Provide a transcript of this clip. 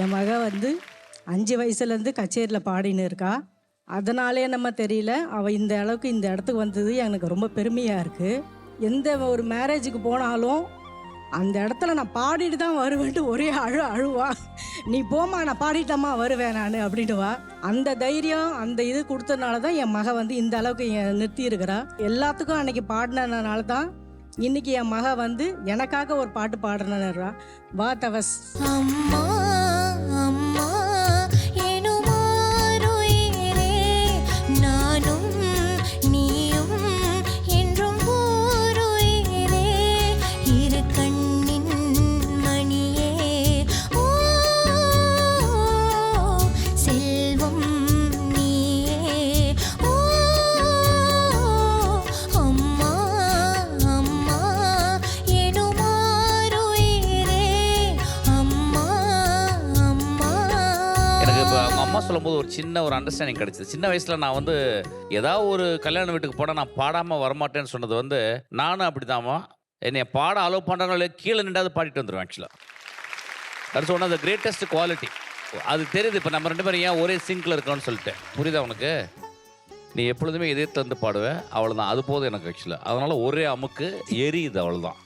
என் மக வந்து அஞ்சு வயசுலேருந்து கச்சேரியில் பாடின்னு இருக்கா. அதனாலே நம்ம தெரியல. அவள் இந்த அளவுக்கு இந்த இடத்துக்கு வந்தது எனக்கு ரொம்ப பெருமையாக இருக்குது எந்த ஒரு மேரேஜுக்கு போனாலும் அந்த இடத்துல நான் பாடிட்டு தான் வருவேன்ட்டு ஒரே அழு அழுவா. நீ போம்மா நான் பாடிட்டம்மா வருவேன் நான் அப்படின்ட்டுவா அந்த தைரியம் அந்த இது கொடுத்தனால தான் என் மக வந்து இந்த அளவுக்கு நிறுத்தி இருக்கிறா. எல்லாத்துக்கும் அன்னைக்கு பாடினதுனால தான் இன்னைக்கு என் மக வந்து எனக்காக ஒரு பாட்டு பாடுறா வா தவஸ். அம்மா. அம்மா அம்மா சொல்லும்போது ஒரு சின்ன ஒரு அண்டர்ஸ்டாண்டிங் கிடைச்சது. சின்ன வயசில் நான் வந்து ஏதாவது ஒரு கல்யாண வீட்டுக்கு போனால் நான் பாடாமல் வரமாட்டேன்னு சொன்னது வந்து நானும் அப்படிதாம்மா என்னை பாட அலோவ் பண்ணுறாங்களே கீழே நின்றாவது பாடிட்டு வந்துடுவேன் ஆக்சுவலாக that's one of the greatest quality அது தெரியுது இப்போ நம்ம ரெண்டு பேரும் ஏன் ஒரே சிங்கில் இருக்கோம்னு சொல்லிட்டு. புரியுதா உனக்கு? நீ எப்பொழுதுமே இதயத்துல பாடுவேன் பாடுவ அவ்வளோதான் அது போதும் எனக்கு ஆக்சுவலாக அதனால ஒரே அமுக்கு எரியுது அவ்வளோதான்